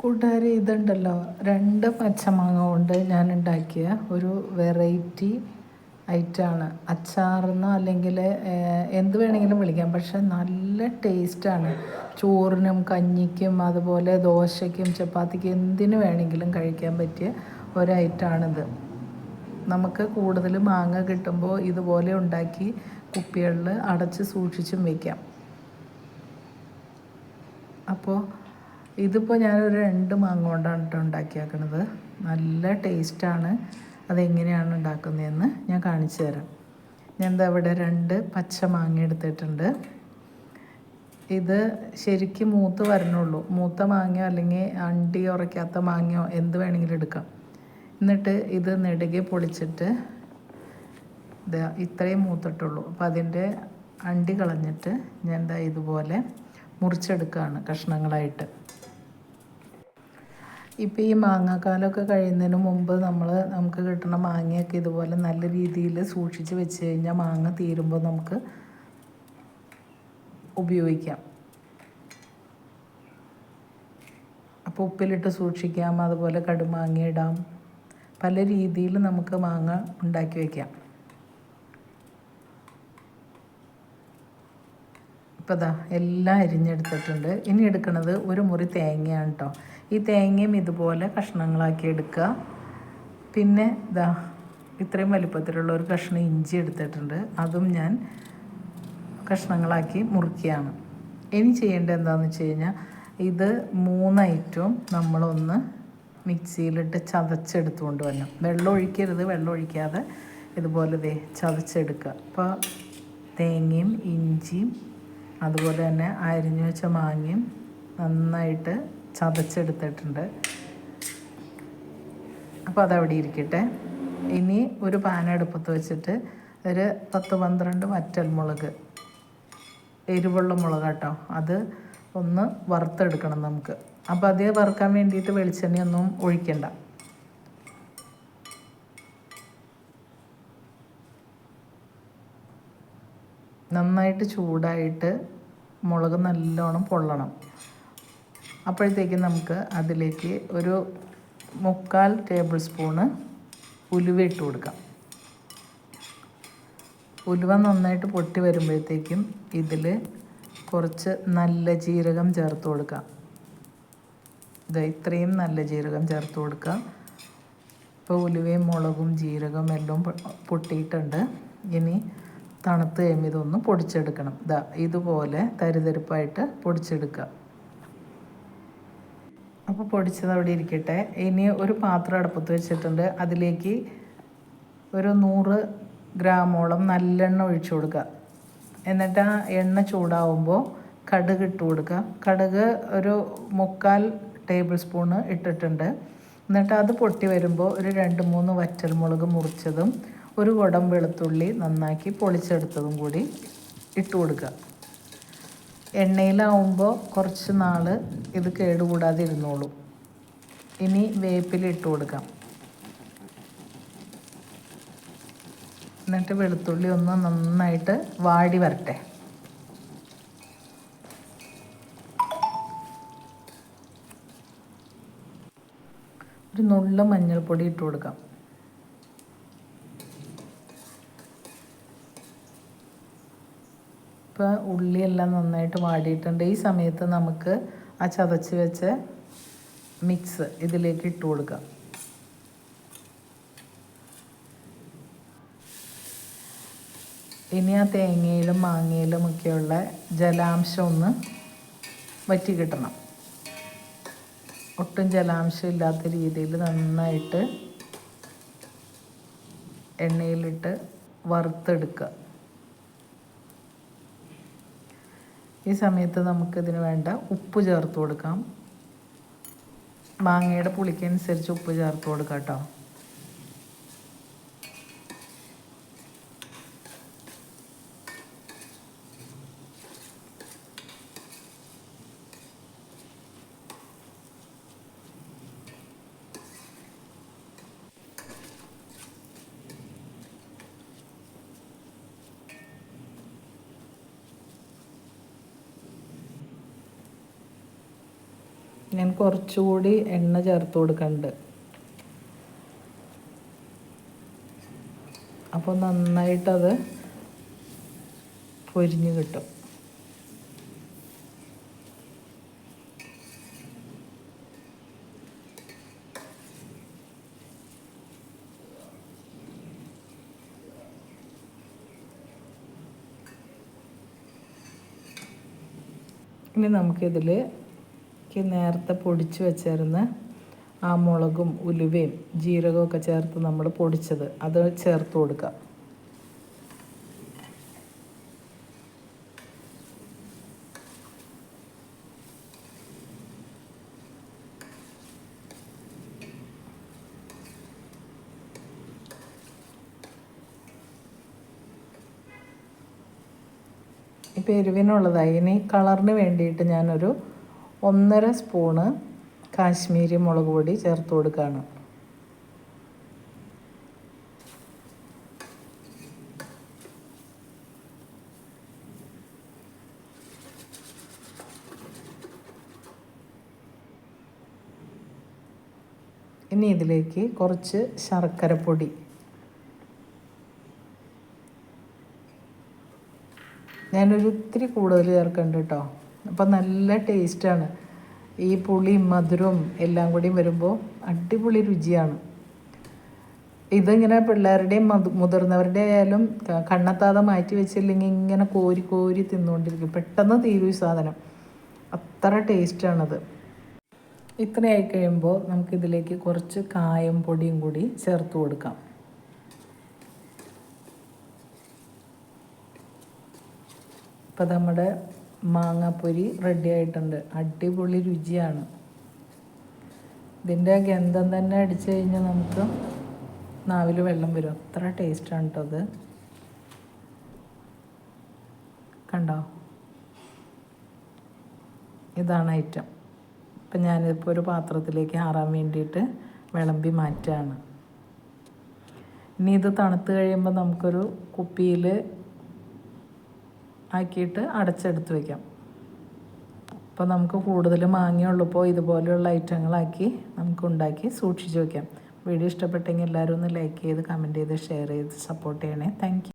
കൂട്ടുകാർ ഇതുണ്ടല്ലോ. രണ്ട് പച്ചമാങ്ങ കൊണ്ട് ഞാൻ ഉണ്ടാക്കിയ ഒരു വെറൈറ്റി ഐറ്റമാണ് അച്ചാറെന്നോ അല്ലെങ്കിൽ എന്ത് വേണമെങ്കിലും വിളിക്കാം. പക്ഷെ നല്ല ടേസ്റ്റാണ്. ചോറിനും കഞ്ഞിക്കും അതുപോലെ ദോശയ്ക്കും ചപ്പാത്തിക്കും എന്തിനു വേണമെങ്കിലും കഴിക്കാൻ പറ്റിയ ഒരു ഐറ്റമാണിത് നമുക്ക് കൂടുതൽ മാങ്ങ കിട്ടുമ്പോൾ ഇതുപോലെ ഉണ്ടാക്കി കുപ്പികളിൽ അടച്ച് സൂക്ഷിച്ചും വയ്ക്കാം അപ്പോൾ ഇതിപ്പോൾ ഞാനൊരു രണ്ട് മാങ്ങ കൊണ്ടാണ് കേട്ടോ ഉണ്ടാക്കിയാക്കണത്. നല്ല ടേസ്റ്റാണ്. അതെങ്ങനെയാണ് ഉണ്ടാക്കുന്നതെന്ന് ഞാൻ കാണിച്ചു തരാം. ഞാൻ എന്താ ഇവിടെ രണ്ട് പച്ച മാങ്ങ എടുത്തിട്ടുണ്ട്. ഇത് ശരിക്കും മൂത്ത് വരണുള്ളൂ. മൂത്ത മാങ്ങയോ അല്ലെങ്കിൽ അണ്ടി ഉറയ്ക്കാത്ത മാങ്ങയോ എന്ത് വേണമെങ്കിലും എടുക്കാം. എന്നിട്ട് ഇത് നെടുകെ പൊളിച്ചിട്ട് ഇതാ ഇത്രയും മൂത്തിട്ടുള്ളൂ. അപ്പോൾ അതിന്റെ അണ്ടി കളഞ്ഞിട്ട് ഞാൻ എന്താ ഇതുപോലെ മുറിച്ചെടുക്കുകയാണ് കഷ്ണങ്ങളായിട്ട്. ഇപ്പോൾ ഈ മാങ്ങാക്കാലമൊക്കെ കഴിയുന്നതിന് മുമ്പ് നമ്മൾ നമുക്ക് കിട്ടുന്ന മാങ്ങയൊക്കെ ഇതുപോലെ നല്ല രീതിയിൽ സൂക്ഷിച്ച് വെച്ച് കഴിഞ്ഞാൽ മാങ്ങ തീരുമ്പോൾ നമുക്ക് ഉപയോഗിക്കാം. അപ്പോൾ ഉപ്പിലിട്ട് സൂക്ഷിക്കാം അതുപോലെ കടുമാങ്ങ ഇടാം. പല രീതിയിൽ നമുക്ക് മാങ്ങ ഉണ്ടാക്കി വയ്ക്കാം ഇപ്പോൾ ഇതാ എല്ലാം അരിഞ്ഞെടുത്തിട്ടുണ്ട്. ഇനി എടുക്കുന്നത് ഒരു മുറി തേങ്ങയാണ് കേട്ടോ ഈ തേങ്ങയും ഇതുപോലെ കഷ്ണങ്ങളാക്കി എടുക്കുക. പിന്നെ ഇതാ ഇത്രയും വലിപ്പത്തിലുള്ള ഒരു കഷ്ണം ഇഞ്ചി എടുത്തിട്ടുണ്ട്. അതും ഞാൻ കഷ്ണങ്ങളാക്കി മുറിക്കുകയാണ് ഇനി ചെയ്യേണ്ടത് എന്താണെന്ന് വെച്ച് കഴിഞ്ഞാൽ ഇത് മൂന്ന് ഐറ്റവും നമ്മളൊന്ന് മിക്സിയിലിട്ട് ചതച്ചെടുത്തുകൊണ്ട് വരണം. വെള്ളം ഒഴിക്കരുത് വെള്ളം ഒഴിക്കാതെ ഇതുപോലെ ദേ ചതച്ചെടുക്കുക. അപ്പോൾ തേങ്ങയും ഇഞ്ചിയും അതുപോലെ തന്നെ അരിഞ്ഞു വെച്ച മാങ്ങയും നന്നായിട്ട് ചതച്ചെടുത്തിട്ടുണ്ട്. അപ്പോൾ അതവിടെ ഇരിക്കട്ടെ. ഇനി ഒരു പാൻ അടുപ്പത്ത് വെച്ചിട്ട് ഒരു പത്ത് പന്ത്രണ്ട് വറ്റൽ മുളക് എരിവുള്ള മുളക് കേട്ടോ അത് ഒന്ന് വറുത്തെടുക്കണം നമുക്ക്. അപ്പോൾ അത് വറുക്കാൻ വേണ്ടിയിട്ട് വെളിച്ചെണ്ണയൊന്നും ഒഴിക്കണ്ട. നന്നായിട്ട് ചൂടായിട്ട് മുളക് നല്ലോണം പൊള്ളണം. അപ്പോഴത്തേക്കും നമുക്ക് അതിലേക്ക് ഒരു മുക്കാൽ ടേബിൾ സ്പൂണ് ഉലുവ ഇട്ട് കൊടുക്കാം. ഉലുവ നന്നായിട്ട് പൊട്ടി വരുമ്പോഴത്തേക്കും ഇതിൽ കുറച്ച് നല്ല ജീരകം ചേർത്ത് കൊടുക്കാം. ഇത് ഇത്രയും നല്ല ജീരകം ചേർത്ത് കൊടുക്കാം. ഇപ്പോൾ ഉലുവയും മുളകും ജീരകം എല്ലാം പൊട്ടിയിട്ടുണ്ട്. ഇനി തണുത്ത് കഴിയുമ്പോൾ ഇതൊന്ന് പൊടിച്ചെടുക്കണം. ഇതാ ഇതുപോലെ തരിതരിപ്പായിട്ട് പൊടിച്ചെടുക്കുക അപ്പോൾ പൊടിച്ചത് അവിടെ ഇരിക്കട്ടെ. ഇനി ഒരു പാത്രം അടുപ്പത്ത് വെച്ചിട്ടുണ്ട്. അതിലേക്ക് ഒരു നൂറ് ഗ്രാമോളം നല്ലെണ്ണ ഒഴിച്ചു കൊടുക്കുക. എന്നിട്ട് ആ എണ്ണ ചൂടാവുമ്പോൾ കടുക് ഇട്ട് കൊടുക്കുക. കടുക് ഒരു മുക്കാൽ ടേബിൾ സ്പൂണ് ഇട്ടിട്ടുണ്ട്. എന്നിട്ട് അത് പൊട്ടി വരുമ്പോൾ ഒരു രണ്ട് മൂന്ന് വറ്റൽമുളക് മുറിച്ചതും ഒരു കുടം വെളുത്തുള്ളി നന്നാക്കി പൊളിച്ചെടുത്തതും കൂടി ഇട്ട് കൊടുക്കുക. എണ്ണയിലാവുമ്പോൾ കുറച്ച് നാൾ ഇത് കേടുകൂടാതെ ഇരുന്നോളൂ ഇനി വേപ്പിലിട്ട് കൊടുക്കാം. എന്നിട്ട് വെളുത്തുള്ളി ഒന്ന് നന്നായിട്ട് വാടി വരട്ടെ. ഒരു നുള്ള മഞ്ഞൾപ്പൊടി ഇട്ട് കൊടുക്കാം. ഇപ്പോൾ ഉള്ളിയെല്ലാം നന്നായിട്ട് വാടിയിട്ടുണ്ട്. ഈ സമയത്ത് നമുക്ക് ആ ചതച്ച് വെച്ച മിക്സ് ഇതിലേക്ക് ഇട്ട് കൊടുക്കാം. ഇനി ആ തേങ്ങയിലും മാങ്ങയിലും ഒക്കെയുള്ള ജലാംശം ഒന്ന് വറ്റി കിട്ടണം. ഒട്ടും ജലാംശം ഇല്ലാത്ത രീതിയിൽ നന്നായിട്ട് എണ്ണയിലിട്ട് വറുത്തെടുക്കുക. ഈ സമയത്ത് നമുക്കിതിന് വേണ്ട ഉപ്പ് ചേർത്ത് കൊടുക്കാം. മാങ്ങയുടെ പുളിക്കനുസരിച്ച് ഉപ്പ് ചേർത്ത് കൊടുക്കാം കേട്ടോ. ഞാൻ കുറച്ചുകൂടി എണ്ണ ചേർത്ത് കൊടുക്കുന്നുണ്ട് അപ്പോൾ നന്നായിട്ടത് പൊരിഞ്ഞ് കിട്ടും. ഇനി നമുക്കിതിൽ നേരത്തെ പൊടിച്ച് വെച്ചിരുന്ന ആ മുളകും ഉലുവയും ജീരകവും ഒക്കെ ചേർത്ത് നമ്മൾ പൊടിച്ചത്. അത് ചേർത്ത് കൊടുക്കുക ഇപ്പോൾ എരിവിനുള്ളതായി. ഇനി കളറിന് വേണ്ടിയിട്ട് ഞാനൊരു ഒന്നര സ്പൂണ് കാശ്മീരി മുളക് പൊടി ചേർത്ത് കൊടുക്കുകയാണ് ഇനി ഇതിലേക്ക് കുറച്ച് ശർക്കരപ്പൊടി ഞാനൊരു ഇത്തിരി കൂടുതൽ ചേർക്കുന്നുണ്ട് കേട്ടോ അപ്പം നല്ല ടേസ്റ്റാണ് ഈ പുളിയും മധുരവും എല്ലാം കൂടി വരുമ്പോൾ അടിപൊളി രുചിയാണ്. ഇതിങ്ങനെ പിള്ളേരുടെയും മുതിർന്നവരുടെ ആയാലും കണ്ണെത്താതെ മാറ്റി വെച്ചില്ലെങ്കിൽ ഇങ്ങനെ കോരി കോരി തിന്നുകൊണ്ടിരിക്കും പെട്ടെന്ന് തീരും സാധനം. അത്ര ടേസ്റ്റാണത് ഇത്രയായി കഴിയുമ്പോൾ നമുക്കിതിലേക്ക് കുറച്ച് കായം പൊടിയും കൂടി ചേർത്ത് കൊടുക്കാം. ഇപ്പം നമ്മുടെ മാങ്ങാപ്പൊരി റെഡി ആയിട്ടുണ്ട്. അടിപൊളി രുചിയാണ്. ഇതിന്റെ ഗന്ധം തന്നെ അടിച്ചു കഴിഞ്ഞാൽ നമുക്ക് നാവിൽ വെള്ളം വരും. അത്ര ടേസ്റ്റാണ് കേട്ടോ അത്. കണ്ടോ? ഇതാണ് ഐറ്റം ഇപ്പം ഞാനിപ്പോൾ ഒരു പാത്രത്തിലേക്ക് ആറാൻ വേണ്ടിയിട്ട് വിളമ്പി മാറ്റുകയാണ് ഇനി ഇത് തണുത്ത് കഴിയുമ്പോൾ നമുക്കൊരു കുപ്പിയിൽ ആക്കിയിട്ട് അടച്ചെടുത്ത് വയ്ക്കാം അപ്പോൾ നമുക്ക് കൂടുതൽ മാങ്ങയുള്ളപ്പോൾ ഇതുപോലെയുള്ള ഐറ്റങ്ങളാക്കി നമുക്ക് ഉണ്ടാക്കി സൂക്ഷിച്ച് വയ്ക്കാം വീഡിയോ ഇഷ്ടപ്പെട്ടെങ്കിൽ എല്ലാവരും ഒന്ന് ലൈക്ക് ചെയ്ത് കമന്റ് ചെയ്ത് ഷെയർ ചെയ്ത് സപ്പോർട്ട് ചെയ്യണേ. താങ്ക്